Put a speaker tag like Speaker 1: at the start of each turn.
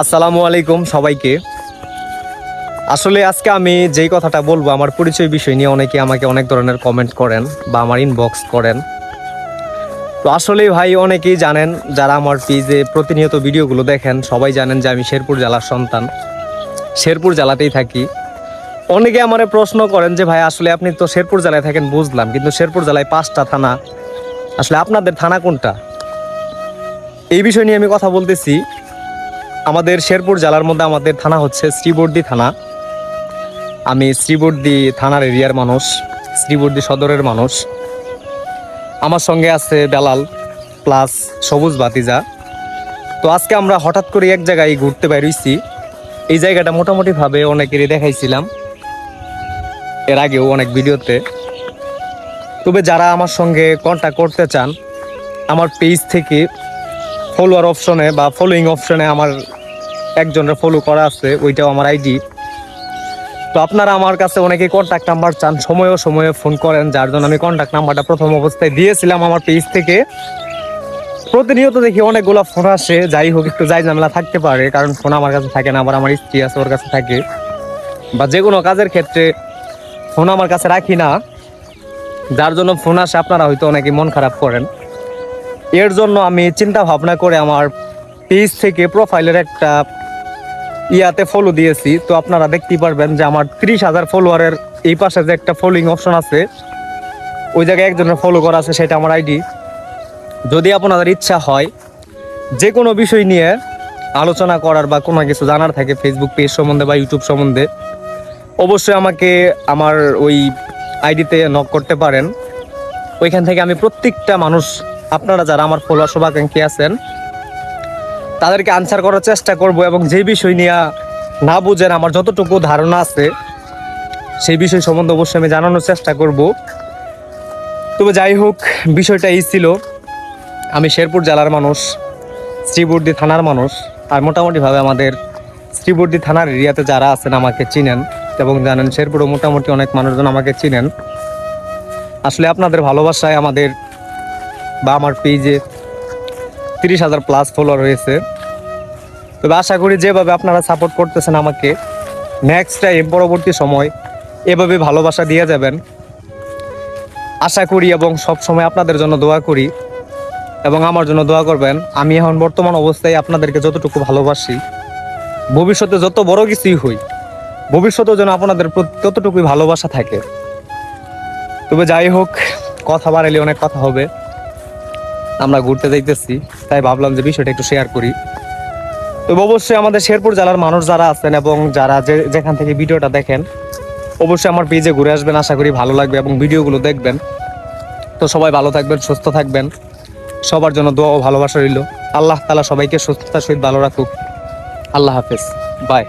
Speaker 1: আসসালামু আলাইকুম সবাইকে। আসলে আজকে আমি যেই কথাটা বলব, আমার পরিচয় বিষয় নিয়ে অনেকে আমাকে অনেক ধরনের কমেন্ট করেন বা আমার ইনবক্স করেন। তো আসলে ভাই, অনেকেই জানেন, যারা আমার পেজে প্রতিনিয়ত ভিডিওগুলো দেখেন, সবাই জানেন যে আমি শেরপুর জেলার সন্তান। শেরপুর জেলাতেই থাকি। অনেকে আমারে প্রশ্ন করেন যে ভাই, আসলে আপনি তো শেরপুর জেলায় থাকেন, বুঝলাম। কিন্তু শেরপুর জেলায় পাঁচটা থানা। আসলে আপনাদের থানা কোনটা? এই বিষয় নিয়ে আমি কথা বলতেছি। আমাদের শেরপুর জেলার মধ্যে আমাদের থানা হচ্ছে শ্রীবর্দী থানা। আমি শ্রীবর্দী থানার এরিয়ার মানুষ, শ্রীবর্দী সদরের মানুষ। আমার সঙ্গে আছে বেলাল প্লাস সবুজ বাতিজা তো আজকে আমরা হঠাৎ করে এক জায়গায় ঘুরতে বেরোইছি। এই জায়গাটা মোটামুটিভাবে অনেকেরই দেখাইছিলাম। এর আগেও অনেক ভিডিওতে। তবে যারা আমার সঙ্গে কন্ট্যাক্ট করতে চান, আমার পেজ থেকে ফলোয়ার অপশনে বা ফলোইং অপশনে আমার একজনের ফলো করা আছে, ওইটাও আমার আইডি তো আপনারা আমার কাছে অনেকে কন্ট্যাক্ট নাম্বার চান সময়ে সময়ে ফোন করেন, যার জন্য আমি কন্ট্যাক্ট নাম্বারটা প্রথম অবস্থায় দিয়েছিলাম আমার পেজ থেকে। প্রতিনিয়ত দেখি অনেকগুলো ফোন আসে, যাই হোক একটু যাই ঝামেলা থাকতে পারে, কারণ ফোন আমার কাছে থাকে না, আবার আমার স্ত্রী আছে ওর কাছে থাকে। বা যে কোনো কাজের ক্ষেত্রে ফোন আমার কাছে রাখি না, যার জন্য ফোন আসে, আপনারা হয়তো অনেকে মন খারাপ করেন। এর জন্য আমি চিন্তা ভাবনা করে আমার পেজ থেকে প্রোফাইলের একটা ইয়াতে ফলো দিয়েছি। তো আপনারা দেখতেই পারবেন যে আমার ত্রিশ হাজার ফলোয়ারের এই পাশে যে একটা ফলোইং অপশন আছে, ওই জায়গায় একজনের ফলো করা আছে, সেটা আমার আইডি যদি আপনাদের ইচ্ছা হয়, যে কোনো বিষয় নিয়ে আলোচনা করার বা কোনো কিছু জানার থাকে ফেসবুক পেজ সম্বন্ধে বা ইউটিউব সম্বন্ধে, অবশ্যই আমাকে আমার ওই আইডিতে নক করতে পারেন। ওইখান থেকে আমি প্রত্যেকটা মানুষ আপনারা যারা আমার ফলোয়ার শুভাকাঙ্ক্ষী আছেন, তাদেরকে আনসার করার চেষ্টা করব এবং যে বিষয় নিয়ে না বুঝেন, আমার যতটুকু ধারণা আছে, সেই বিষয় সম্বন্ধে অবশ্যই আমি জানানোর চেষ্টা করব। তবে যাই হোক, বিষয়টা এই ছিল। আমি শেরপুর জেলার মানুষ, শ্রীবর্দী থানার মানুষ, আর মোটামুটিভাবে আমাদের শ্রীবর্দী থানার এরিয়াতে যারা আছেন আমাকে চিনেন এবং জানেন শেরপুরও মোটামুটি অনেক মানুষজন আমাকে চিনেন। আসলে আপনাদের ভালোবাসায় আমাদের বা আমার পেজে তিরিশ হাজার প্লাস ফলোয়ার হয়েছে। তবে আশা করি যেভাবে আপনারা সাপোর্ট করতেছেন আমাকে নেক্সট টাইম পরবর্তী সময় এভাবে ভালোবাসা দিয়ে যাবেন। আশা করি এবং সব সময় আপনাদের জন্য দোয়া করি এবং আমার জন্য দোয়া করবেন। আমি এখন বর্তমান অবস্থায় আপনাদেরকে যতটুকু ভালোবাসি, ভবিষ্যতে যত বড় কিছুই হই, ভবিষ্যতেও যেন আপনাদের প্রতি ততটুকুই ভালোবাসা থাকে। তবে যাই হোক, কথা বাড়াইলে অনেক কথা হবে। আমরা ঘুরতে যাইতেছি, তাই ভাবলাম যে বিষয়টা একটু শেয়ার করি। তবে অবশ্যই আমাদের শেরপুর জেলার মানুষ যারা আছেন এবং যারা যে যেখান থেকে ভিডিওটা দেখেন, অবশ্যই আমার পেজে ঘুরে আসবেন, আশা করি ভালো লাগবে এবং ভিডিওগুলো দেখবেন। তো সবাই ভালো থাকবেন, সুস্থ থাকবেন। সবার জন্য দোয়া ও ভালোবাসা রইল। আল্লাহ তালা সবাইকে সুস্থতার সহিত ভালো রাখুক। আল্লাহ হাফেজ। বাই